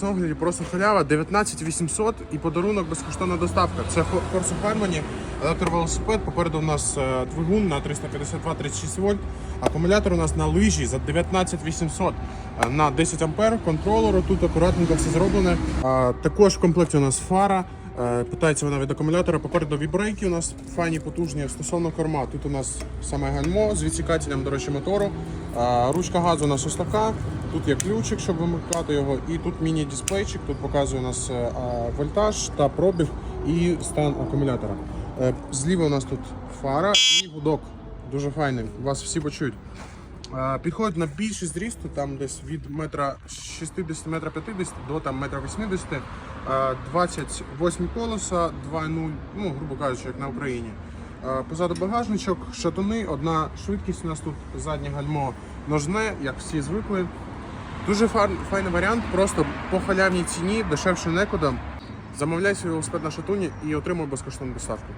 На огляді просто халява 19 800 і подарунок безкоштовна доставка. Це Corso Harmony, електровелосипед. Попереду у нас е, двигун на 352 36 вольт. Акумулятор у нас на лижі за 19 800 е, на 10 ампер. Контролер тут акуратненько все зроблене. Також в комплекті у нас фара. Е, Питається вона від акумулятора. Попереду вібрейки у нас файні потужні. Стосовно корма, тут у нас саме гальмо з відсікателем, до речі, мотору. Ручка газу у нас ось така. Тут є ключик, щоб вимикати його, і тут міні-дисплейчик. Тут показує у нас е, вольтаж та пробіг і стан акумулятора. Е, Зліва у нас тут фара і гудок. Дуже файний. Вас всі почують. Е, Підходить на більший зрісту, там десь від метра 60 метра 50 до там метра 80, Е, 28 колеса, 2.0, ну, грубо кажучи, як на Україні. Е, Позаду багажничок, шатуни, одна швидкість у нас тут заднє гальмо ножне, як всі звикли. Дуже файний варіант, просто по халявній ціні, дешевше некуди. Замовляй свій велосипед на шатуні і отримуй безкоштовну доставку.